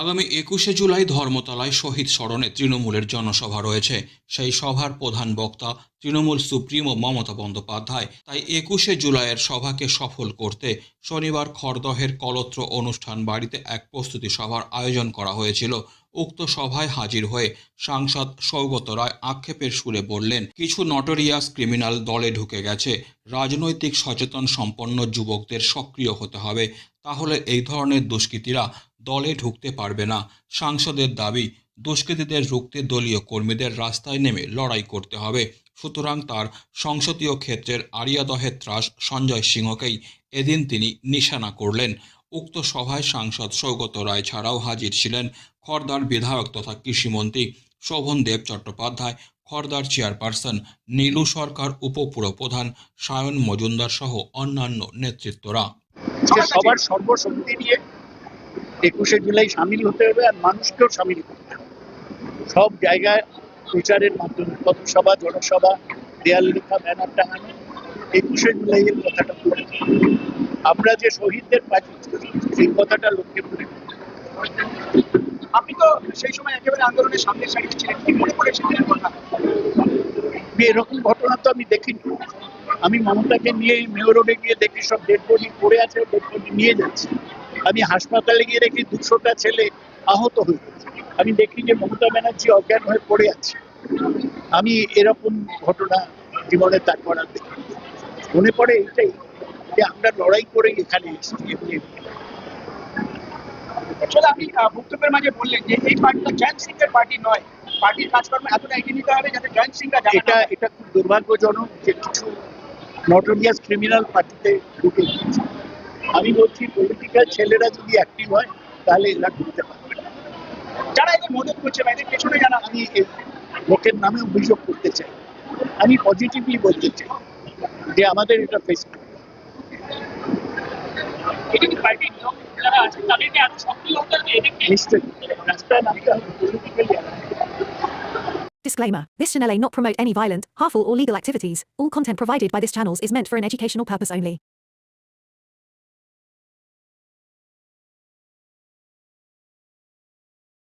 আগামী একুশে জুলাই ধর্মতলায় শহীদ স্মরণে তৃণমূলের জনসভা রয়েছে। সেই সভার প্রধান বক্তা তৃণমূল সুপ্রিমো মমতা বন্দ্যোপাধ্যায়। তাই একুশে জুলাইয়ের সভাকে সফল করতে শনিবার খড়দহের কলত্র অনুষ্ঠান বাড়িতে এক প্রস্তুতি সভার আয়োজন করা হয়েছিল। উক্ত সভায় হাজির হয়ে সাংসদ সৌগত রায় আক্ষেপের সুরে বললেন, কিছু নটোরিয়াস ক্রিমিনাল দলে ঢুকে গেছে। রাজনৈতিক সচেতন সম্পন্ন যুবকদের সক্রিয় হতে হবে। তাহলে এই ধরনের দুষ্কৃতীরা দলে ঢুকতে পারবে না। সাংসদের দাবি, দুষ্কৃতীদের রুখতে দলীয় কর্মীদের রাস্তায় নেমে লড়াই করতে হবে। সুতরাং তার সংসদীয় ক্ষেত্রের আরিয়াদহের ত্রাস সঞ্জয় সিংহকেই এদিন তিনি নিশানা করলেন। উক্ত সভায় সাংসদ সৌগত রায় ছাড়াও হাজির ছিলেন খড়দার বিধায়ক তথা কৃষিমন্ত্রী শোভন দেব চট্টোপাধ্যায় খড়দার চেয়ারপারসন নীলু সরকার, উপপুরপ্রধান সায়ন মজুমদার সহ অন্যান্য নেতৃত্বরা। সবার সর্বশক্তি নিয়ে একুশে জুলাই সামিল হতে হবে আর মানুষকেও সামিল করতে হবে। সব জায়গায় প্রচারের মাধ্যমে পথসভা জনসভা দেয়াল লেখা ব্যানার টাঙানো একুশে জুলাইয়ের কথাটা বলে আমরা যে শহীদদের পাচ্ছি সেই কথাটা লক্ষ্যে করে আপনি তো সেই সময় একেবারে আন্দোলনের সামনের সারিতে ছিলেন। কি মনে পড়ে সেদিনের কথা? এরকম ঘটনা তো আমি দেখিনি। আমি মমতাকে নিয়ে মেয়র রোডে গিয়ে দেখি সব ডেড বডি পড়ে আছে ডেড বডি নিয়ে যাচ্ছে। আমি হাসপাতালে গিয়ে দেখি দুশোটা ছেলে আহত হয়ে আমি দেখি যে মমতা ব্যানার্জি অজ্ঞান হয়ে পড়ে আছে। আমি এরকম ঘটনা জীবনে তারপর আর দেখি মনে পড়ে এইটাই যে আমরা লড়াই করে এখানে এসেছি এমনি এমনি। আসলে আপনি বক্তব্যের মাঝে বললেন যে এই পার্টিটা জয়ন্ত সিং এর পার্টি নয়। পার্টির কাজকর্ম এতটা এগিয়ে নিতে হবে যাতে জয়ন্ত সিংরা এটা এটা খুব দুর্ভাগ্যজনক যে কিছু নটোরিয়াস ক্রিমিনাল পার্টিতে ঢুকে গিয়েছে। আমি বলছি পলিটিক্যাল ছেলেরা যদি অ্যাক্টিভ হয় তাহলে এরা ঢুকতে পারবে না যারা এদের মদত করছে বা এদের পেছনে জানা আমি এই লোকের নামে অভিযোগ করতে চাই আমি পজিটিভলি বলতে চাই যে আমাদের এটা ফেস এটা কি পার্টির লোক যারা আছে তাদেরকে এত সক্রিয় হতে হবে এদেরকে নিশ্চয়ই রাস্তায় নামতে হবে politically Disclaimer This channel may not promote any violent, harmful, or legal activities. All content provided by this channel is meant for an educational purpose only.